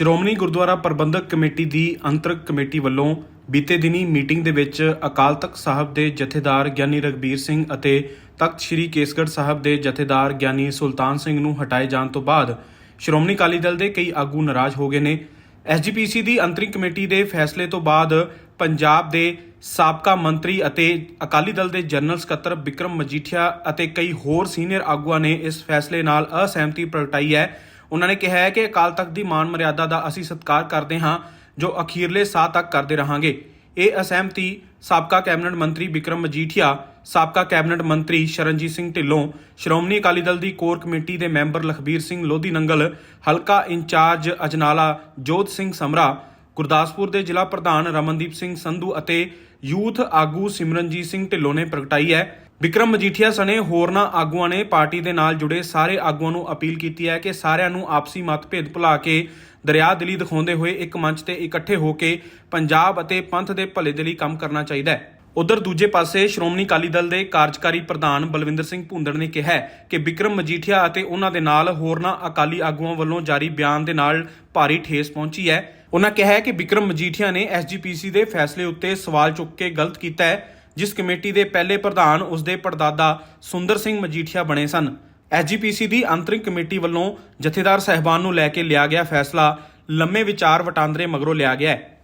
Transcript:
Shiromani Gurdwara Parbandhak committee ਦੀ ਅੰਤਰ committee ਵੱਲੋਂ ਬੀਤੇ ਦਿਨੀ ਮੀਟਿੰਗ ਦੇ ਵਿੱਚ ਅਕਾਲ ਤਖਤ ਸਾਹਿਬ ਦੇ ਜਥੇਦਾਰ ਗਿਆਨੀ ਰਗਬੀਰ ਸਿੰਘ ਅਤੇ ਤਖਤ ਸ੍ਰੀ ਕੇਸਗੜ੍ਹ ਸਾਹਿਬ ਦੇ ਜਥੇਦਾਰ ਗਿਆਨੀ ਸੁਲਤਾਨ ਸਿੰਘ ਨੂੰ ਹਟਾਏ ਜਾਣ ਤੋਂ ਬਾਅਦ ਸ਼੍ਰੋਮਣੀ ਅਕਾਲੀ ਦਲ ਦੇ ਕਈ ਆਗੂ ਨਾਰਾਜ਼ ਹੋ ਗਏ ਨੇ। ਐਸਜੀਪੀਸੀ ਦੀ ਅੰਤਰਿਮ ਕਮੇਟੀ ਦੇ ਫੈਸਲੇ ਤੋਂ ਬਾਅਦ ਪੰਜਾਬ ਦੇ ਸਾਬਕਾ ਮੰਤਰੀ ਅਤੇ ਅਕਾਲੀ ਦਲ ਦੇ ਜਨਰਲ ਸਕੱਤਰ ਵਿਕਰਮ ਮਜੀਠੀਆ ਅਤੇ ਕਈ ਹੋਰ ਸੀਨੀਅਰ ਆਗੂਆਂ ਨੇ ਇਸ ਫੈਸਲੇ ਨਾਲ ਅਸਹਿਮਤੀ ਪ੍ਰਗਟਾਈ ਹੈ। ਉਹਨਾਂ ਨੇ ਕਿਹਾ ਹੈ ਕਿ ਅਕਾਲ ਤਖਤ ਦੀ ਮਾਨ ਮਰਿਆਦਾ ਦਾ ਅਸੀਂ ਸਤਿਕਾਰ ਕਰਦੇ ਹਾਂ, ਜੋ ਅਖੀਰਲੇ ਸਾਹ ਤੱਕ ਕਰਦੇ ਰਹਾਂਗੇ। ਇਹ ਅਸਹਿਮਤੀ ਸਾਬਕਾ ਕੈਬਨਿਟ ਮੰਤਰੀ ਵਿਕਰਮ ਮਜੀਠੀਆ, ਸਾਬਕਾ ਕੈਬਨਿਟ ਮੰਤਰੀ ਸ਼ਰਨਜੀਤ ਸਿੰਘ ਢਿੱਲੋਂ, ਸ਼੍ਰੋਮਣੀ ਅਕਾਲੀ ਦਲ ਦੀ ਕੋਰ ਕਮੇਟੀ ਦੇ ਮੈਂਬਰ ਲਖਬੀਰ ਸਿੰਘ ਲੋਧੀ ਨੰਗਲ, ਹਲਕਾ ਇੰਚਾਰਜ ਅਜਨਾਲਾ ਜੋਤ ਸਿੰਘ ਸਮਰਾ ਗੁਰਦਾਸਪੁਰ ਦੇ ਜ਼ਿਲ੍ਹਾ ਪ੍ਰਧਾਨ ਰਮਨਦੀਪ ਸਿੰਘ ਸੰਧੂ ਅਤੇ ਯੂਥ ਆਗੂ ਸਿਮਰਨਜੀਤ ਸਿੰਘ ਢਿੱਲੋਂ ਨੇ ਪ੍ਰਗਟਾਈ ਹੈ। ਵਿਕਰਮ ਮਜੀਠੀਆ ਸਣੇ ਹੋਰਨਾਂ ਆਗੂਆਂ ਨੇ ਪਾਰਟੀ ਦੇ ਨਾਲ ਜੁੜੇ ਸਾਰੇ ਆਗੂਆਂ ਨੂੰ ਅਪੀਲ ਕੀਤੀ ਹੈ ਕਿ ਸਾਰਿਆਂ ਨੂੰ ਆਪਸੀ ਮਤਭੇਦ ਭੁਲਾ ਕੇ ਦਰਿਆ ਦਿਲੀ ਦਿਖਾਉਂਦੇ ਹੋਏ ਇੱਕ ਮੰਚ ਤੇ ਇਕੱਠੇ ਹੋ ਕੇ ਪੰਜਾਬ ਅਤੇ ਪੰਥ ਦੇ ਭਲੇ ਦੇ ਲਈ ਕੰਮ ਕਰਨਾ ਚਾਹੀਦਾ ਹੈ। ਉਧਰ ਦੂਜੇ ਪਾਸੇ ਸ਼੍ਰੋਮਣੀ ਅਕਾਲੀ ਦਲ ਦੇ ਕਾਰਜਕਾਰੀ ਪ੍ਰਧਾਨ ਬਲਵਿੰਦਰ ਸਿੰਘ ਭੁੰਦੜ ਨੇ ਕਿਹਾ ਕਿ ਵਿਕਰਮ ਮਜੀਠੀਆ ਅਤੇ ਉਹਨਾਂ ਦੇ ਨਾਲ ਹੋਰਨਾਂ ਅਕਾਲੀ ਆਗੂਆਂ ਵੱਲੋਂ ਜਾਰੀ ਬਿਆਨ ਦੇ ਨਾਲ ਭਾਰੀ ਠੇਸ ਪਹੁੰਚੀ ਹੈ। ਉਹਨਾਂ ਕਿਹਾ ਕਿ ਵਿਕਰਮ ਮਜੀਠੀਆ ਨੇ ਐਸਜੀਪੀਸੀ ਦੇ ਫੈਸਲੇ ਉੱਤੇ ਸਵਾਲ ਚੁੱਕ ਕੇ ਗਲਤ ਕੀਤਾ ਹੈ, ਜਿਸ ਕਮੇਟੀ ਦੇ ਪਹਿਲੇ ਪ੍ਰਧਾਨ ਉਸਦੇ ਪੜਦਾਦਾ ਸੁੰਦਰ ਸਿੰਘ ਮਜੀਠੀਆ ਬਣੇ ਸਨ। ਐਸਜੀਪੀਸੀ ਦੀ ਅੰਤਰਿਮ ਕਮੇਟੀ ਵੱਲੋਂ ਜਥੇਦਾਰ ਸਹਿਬਾਨ ਨੂੰ ਲੈ ਕੇ ਲਿਆ ਗਿਆ ਫੈਸਲਾ ਲੰਮੇ ਵਿਚਾਰ ਵਟਾਂਦਰੇ ਮਗਰੋਂ ਲਿਆ ਗਿਆ ਹੈ।